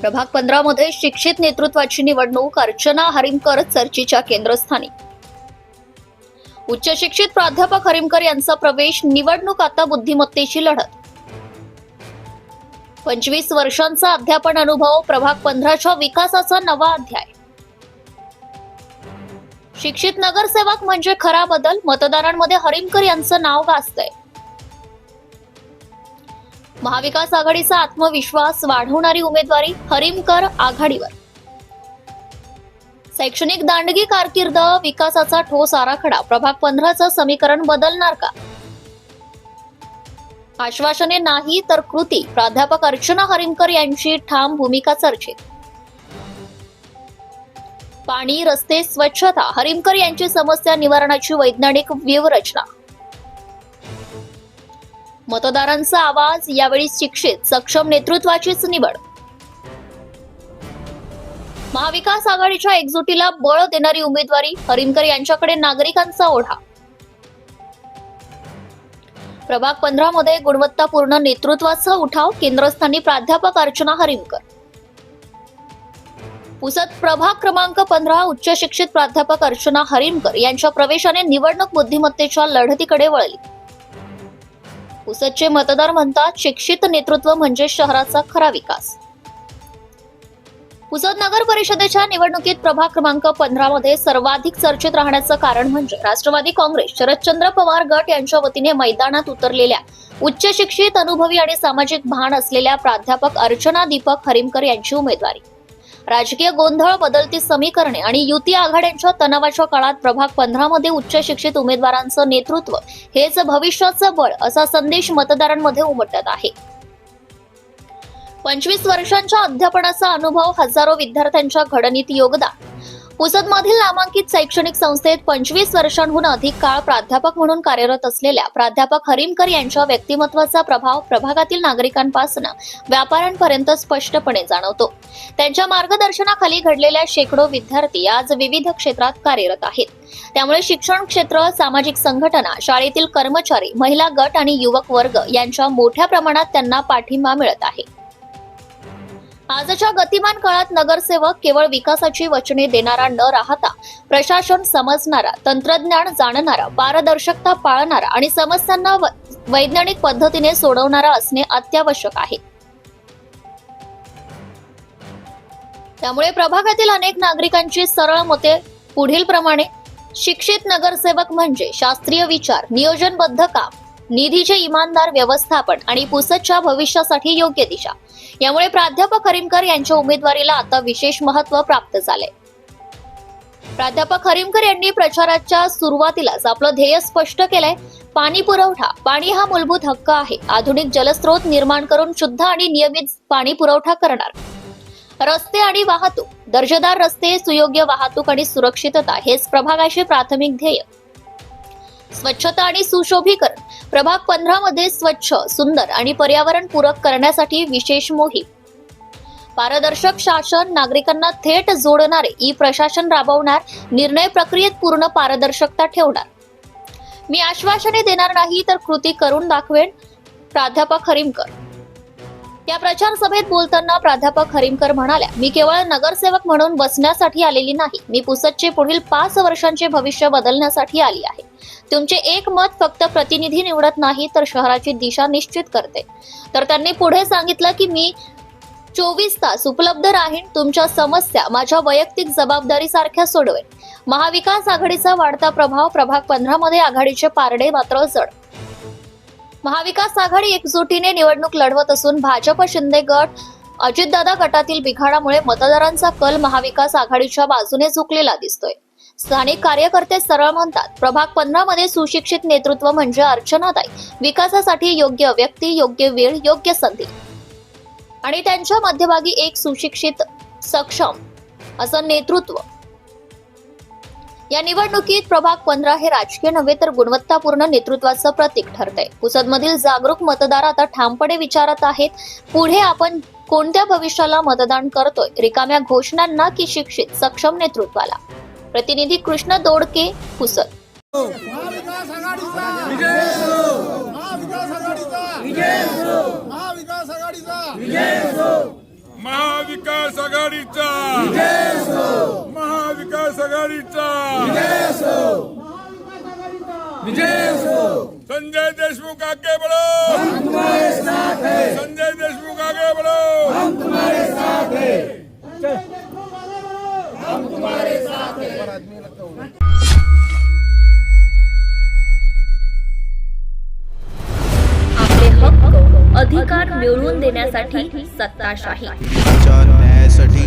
प्रभाग पंधरा मध्ये शिक्षित नेतृत्वाची निवडणूक अर्चना हरिमकर चर्चेच्या केंद्रस्थानी. उच्च शिक्षित प्राध्यापक हरिमकर यांचा प्रवेश निवडणूक आता बुद्धिमत्तेची लढत. पंचवीस वर्षांचा अध्यापन अनुभव प्रभाग पंधराच्या विकासाचा नवा अध्याय. शिक्षित नगरसेवक म्हणजे खरा बदल मतदारांमध्ये हरिमकर यांचं नाव गाजतंय. महाविकास आघाडीचा आत्मविश्वास वाढवणारी उमेदवारी हरिमकर आघाडीवर. शैक्षणिक दांडगी कारकीर्द विकासाचा ठोस आराखडा प्रभाग पंधराचं समीकरण बदलणार का? आश्वासने नाही तर कृती प्राध्यापक अर्चना हरिमकर यांची ठाम भूमिका चर्चेत. पाणी रस्ते स्वच्छता हरिमकर यांची समस्या निवारणाची वैज्ञानिक व्यूहरचना मतदारांचा आवाज यावेळी शिक्षित सक्षम नेतृत्वाचीच निवड. महाविकास आघाडीच्या एकजुटीला बळ देणारी उमेदवारी हरिमकर यांच्याकडे नागरिकांचा ओढा. प्रभाग पंधरा मध्ये गुणवत्तापूर्ण नेतृत्वाचा उठाव केंद्रस्थानी प्राध्यापक अर्चना हरिमकर पुसद प्रभाग क्रमांक पंधरा उच्च शिक्षित प्राध्यापक अर्चना हरिमकर यांच्या प्रवेशाने निवडणूक बुद्धिमत्तेच्या लढतीकडे वळली. पुसदचे मतदार म्हणतात शिक्षित नेतृत्व म्हणजे शहराचा खरा विकास. पुसद नगर परिषदेच्या निवडणुकीत प्रभाग क्रमांक पंधरा मध्ये सर्वाधिक चर्चेत राहण्याचं कारण म्हणजे राष्ट्रवादी काँग्रेस शरदचंद्र पवार गट यांच्या वतीने मैदानात उतरलेल्या उच्च शिक्षित अनुभवी आणि सामाजिक भान असलेल्या प्राध्यापक अर्चना दीपक हरिमकर यांची उमेदवारी. राजकीय गोंधळ बदलती समीकरणे आणि युती आघाड्यांच्या तणावाच्या काळात प्रभाग पंधरा मध्ये उच्च शिक्षित उमेदवारांचं नेतृत्व हेच भविष्याचं बळ असा संदेश मतदारांमध्ये उमटत आहे. पंचवीस वर्षांच्या अध्यापनाचा अनुभव हजारो विद्यार्थ्यांच्या घडणीत योगदान. पुसदमधील नामांकित शैक्षणिक संस्थेत पंचवीस वर्षांहून अधिक काळ प्राध्यापक म्हणून कार्यरत असलेल्या प्राध्यापक हरिमकर यांच्या व्यक्तिमत्वाचा प्रभाव प्रभागातील नागरिकांपासून व्यापाऱ्यांपर्यंत स्पष्टपणे जाणवतो. त्यांच्या मार्गदर्शनाखाली घडलेल्या शेकडो विद्यार्थी आज विविध क्षेत्रात कार्यरत आहेत. त्यामुळे शिक्षण क्षेत्र सामाजिक संघटना शाळेतील कर्मचारी महिला गट आणि युवक वर्ग यांच्या मोठ्या प्रमाणात त्यांना पाठिंबा मिळत आहे. आजच्या गतिमान काळात नगरसेवक केवळ विकासाची वचने देणारा न राहता प्रशासन समजणारा तंत्रज्ञान जाणणारा पारदर्शकता पाळणारा आणि समस्यांना व- वैज्ञानिक पद्धतीने सोडवणारा असणे अत्यावश्यक आहे. त्यामुळे प्रभागातील अनेक नागरिकांची सरळ मते पुढील प्रमाणे शिक्षित नगरसेवक म्हणजे शास्त्रीय विचार नियोजनबद्ध काम निधीचे इमानदार व्यवस्थापन आणि पुसदच्या भविष्यासाठी योग्य दिशा. यामुळे प्राध्यापक हरिमकर यांच्या उमेदवारीला आता विशेष महत्त्व प्राप्त झाले प्राध्यापक हरिमकर यांनी प्रचाराच्या सुरुवातीलाच आपलं ध्येय स्पष्ट केलंय. पाणी पुरवठा पाणी हा मूलभूत हक्क आहे. आधुनिक जलस्रोत निर्माण करून शुद्ध आणि नियमित पाणी पुरवठा करणार. रस्ते आणि वाहतूक दर्जेदार रस्ते सुयोग्य वाहतूक आणि सुरक्षितता हेच प्रभागाचे प्राथमिक ध्येय. स्वच्छता आणि सुशोभीकरण. प्रभाग पंधरा मध्ये स्वच्छ सुंदर आणि पर्यावरण पूरक करण्यासाठी विशेष मोहीम. पारदर्शक शासन नागरिकांना थेट जोडणारे ई प्रशासन राबवणार निर्णय प्रक्रियेत पूर्ण पारदर्शकता ठेवणार. मी आश्वासने देणार नाही तर कृती करून दाखवेन. प्राध्यापक हरिमकर या प्रचार सभेत बोलताना प्राध्यापक हरिमकर म्हणाल्या मी केवळ नगरसेवक म्हणून बसण्यासाठी आलेली नाही. मी पुसदचे पुढील पाच वर्षांचे भविष्य बदलण्यासाठी आली आहे. तुमचे एक मत फक्त प्रतिनिधी निवडत नाही तर शहराची दिशा निश्चित करते. तर त्यांनी पुढे सांगितलं की मी चोवीस तास उपलब्ध राहीन तुमच्या समस्या माझ्या वैयक्तिक जबाबदारी सारख्या सोडवेन. महाविकास आघाडीचा वाढता प्रभाव प्रभाग पंधरा मध्ये आघाडीचे पारडे मात्र जड. महाविकास आघाडी एकजुटीने निवडणूक लढवत असून भाजप शिंदे गट अजितदादा गटातील बिघाडामुळे मतदारांचा कल महाविकास आघाडीच्या बाजूने झुकलेला दिसतोय. स्थानिक कार्यकर्ते सरळ म्हणतात प्रभाग पंधरा मध्ये सुशिक्षित नेतृत्व म्हणजे अर्चनादायी विकासासाठी योग्य व्यक्ती योग्य वेळ योग्य संधी. आणि त्यांच्या मध्यभागी एक सुशिक्षित सक्षम असं नेतृत्व या निवडणुकीत प्रभाग पंधरा हे राजकीय नव्हे तर गुणवत्तापूर्ण नेतृत्वाचं प्रतीक ठरतंय. पुसदमधील जागरूक मतदार आता ठामपणे विचारत आहेत पुढे आपण कोणत्या भविष्याला मतदान करतोय? रिकाम्या घोषणांना की शिक्षित सक्षम नेतृत्वाला? प्रतिनिधी कृष्ण दोडके पुसद महाविकास आघाडीचा! विजय महाविकास आघाडीचा विजय महाविकास आघाडीचा विजय महाविकास आघाडीचा महाविकास आघाडीचा संजय देशमुख आगे बढ़ो। संजय देशमुख आगे बढ़ो आपले हक्क अधिकार मिळवून देण्यासाठी सत्ताशाही. च्या न्यायासाठी